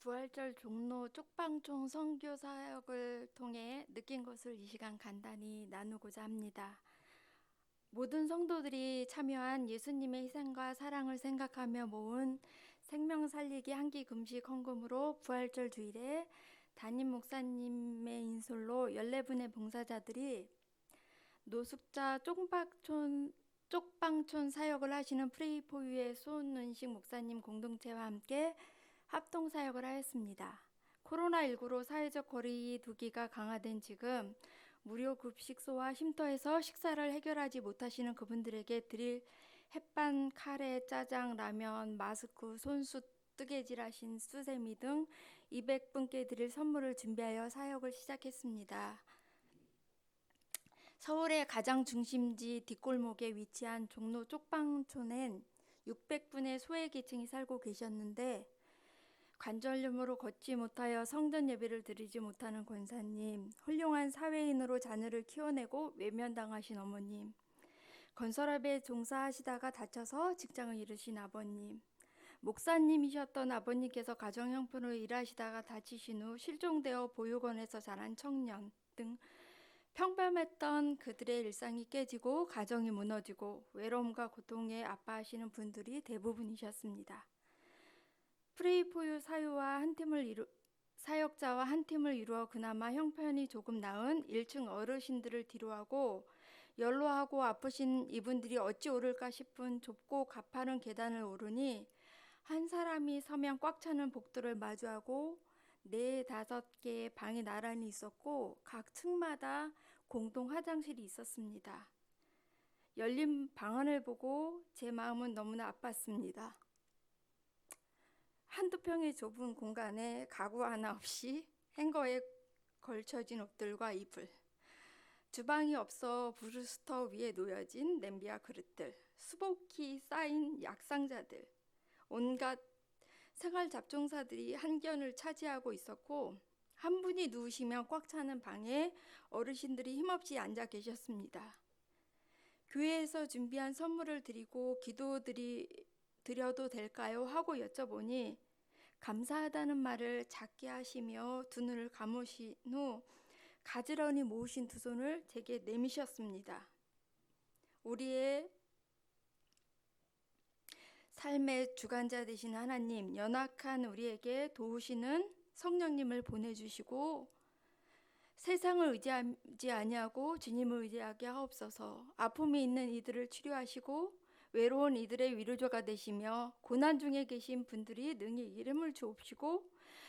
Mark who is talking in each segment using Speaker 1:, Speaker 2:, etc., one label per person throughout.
Speaker 1: 부활절 종로 쪽방촌 선교 사역을 통해 느낀 것을 이 시간 간단히 나누고자 합니다. 모든 성도들이 참여한 예수님의 희생과 사랑을 생각하며 모은 생명 살리기 한끼 금식 헌금으로 부활절 주일에 담임 목사님의 인솔로 14분의 봉사자들이 노숙자 쪽방촌 쪽방촌 사역을 하시는 프레이포유의 손은식 목사님 공동체와 함께 합동 사역을 하였습니다. 코로나19로 사회적 거리 두기가 강화된 지금 무료 급식소와 쉼터에서 식사를 해결하지 못하시는 그분들에게 드릴 햇반, 카레, 짜장, 라면, 마스크, 손수, 뜨개질하신 수세미 등 200분께 드릴 선물을 준비하여 사역을 시작했습니다. 서울의 가장 중심지 뒷골목에 위치한 종로 쪽방촌엔 600분의 소외계층이 살고 계셨는데 관절염으로 걷지 못하여 성전 예배를 드리지 못하는 권사님, 훌륭한 사회인으로 자녀를 키워내고 외면당하신 어머님, 건설업에 종사하시다가 다쳐서 직장을 잃으신 아버님, 목사님이셨던 아버님께서 가정 형편으로 일하시다가 다치신 후 실종되어 보육원에서 자란 청년 등 평범했던 그들의 일상이 깨지고 가정이 무너지고 외로움과 고통에 아파하시는 분들이 대부분이셨습니다. 프레이포유 사유와 한 팀을 이루 사역자와 한 팀을 이루어 그나마 형편이 조금 나은 1층 어르신들을 뒤로하고 연로하고 아프신 이분들이 어찌 오를까 싶은 좁고 가파른 계단을 오르니 한 사람이 서면 꽉 차는 복도를 마주하고 네 다섯 개의 방이 나란히 있었고 각 층마다 공동 화장실이 있었습니다. 열린 방안을 보고 제 마음은 너무나 아팠습니다. 한두 평의 좁은 공간에 가구 하나 없이 행거에 걸쳐진 옷들과 이불, 주방이 없어 브루스터 위에 놓여진 냄비와 그릇들, 수북히 쌓인 약상자들, 온갖 생활 잡종사들이 한견을 차지하고 있었고 한 분이 누우시면 꽉 차는 방에 어르신들이 힘없이 앉아 계셨습니다. 교회에서 준비한 선물을 드리고 기도드리 드려도 될까요? 하고 여쭤보니 감사하다는 말을 작게 하시며 두 눈을 감으신 후 가지런히 모으신 두 손을 제게 내미셨습니다. 우리의 삶의 주관자 되신 하나님, 연약한 우리에게 도우시는 성령님을 보내주시고 세상을 의지하지 아니하고 주님을 의지하게 하옵소서. 아픔이 있는 이들을 치료하시고 외로운 이들의 위로조가 되시며 고난 중에 계신 분들이 능히 이름을 주옵시고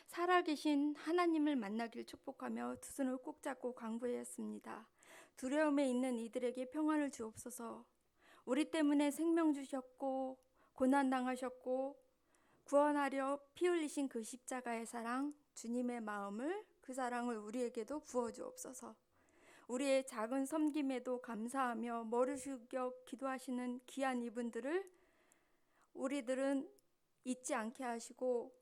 Speaker 1: 살아계신 하나님을 만나길 축복하며 두 손을 꼭 잡고 강구하였습니다. 두려움에 있는 이들에게 평안을 주옵소서. 우리 때문에 생명 주셨고 고난 당하셨고 구원하려 피 흘리신 그 십자가의 사랑, 주님의 마음을 그 사랑을 우리에게도 부어 주옵소서. 우리의 작은 섬김에도 감사하며 머리 숙여 기도하시는 귀한 이분들을 우리들은 잊지 않게 하시고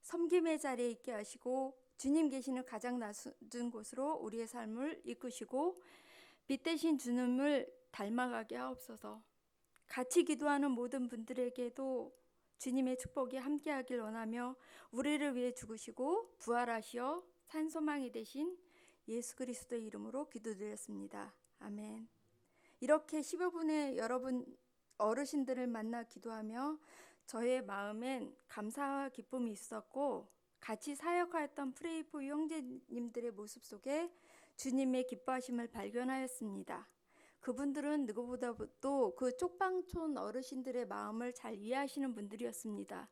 Speaker 1: 섬김의 자리에 있게 하시고 주님 계시는 가장 낮은 곳으로 우리의 삶을 이끄시고 빛 대신 주님을 닮아가게 하옵소서. 같이 기도하는 모든 분들에게도 주님의 축복이 함께하길 원하며 우리를 위해 죽으시고 부활하시어 산소망이 되신 예수 그리스도의 이름으로 기도드렸습니다. 아멘. 이렇게 15분의 여러분 어르신들을 만나 기도하며 저의 마음엔 감사와 기쁨이 있었고 같이 사역하였던 프레이포 형제님들의 모습 속에 주님의 기뻐하심을 발견하였습니다. 그분들은 누구보다도 그 쪽방촌 어르신들의 마음을 잘 이해하시는 분들이었습니다.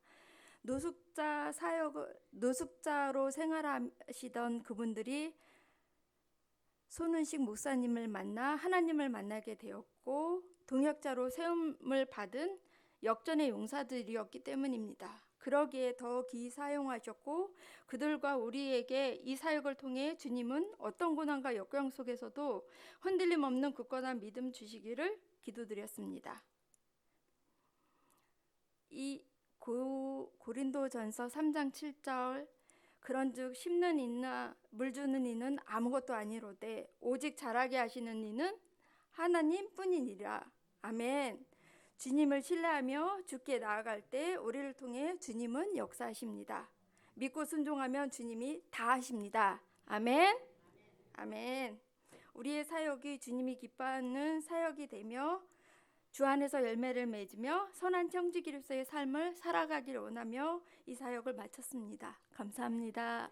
Speaker 1: 노숙자 사역을 노숙자로 생활하시던 그분들이 손은식 목사님을 만나 하나님을 만나게 되었고 동역자로 세움을 받은 역전의 용사들이었기 때문입니다. 그러기에 더기 사용하셨고 그들과 우리에게 이 사역을 통해 주님은 어떤 고난과 역경 속에서도 흔들림 없는 굳건한 믿음 주시기를 기도드렸습니다. 이 고, 고린도전서 3장 7절 그런즉 심는 이나 물 주는 이는 아무것도 아니로되 오직 자라게 하시는 이는 하나님뿐이니라. 아멘. 주님을 신뢰하며 주께 나아갈 때 우리를 통해 주님은 역사하십니다. 믿고 순종하면 주님이 다 하십니다. 아멘. 아멘. 우리의 사역이 주님이 기뻐하는 사역이 되며 주 안에서 열매를 맺으며 선한 청지기로서의 삶을 살아가기를 원하며 이 사역을 마쳤습니다. 감사합니다.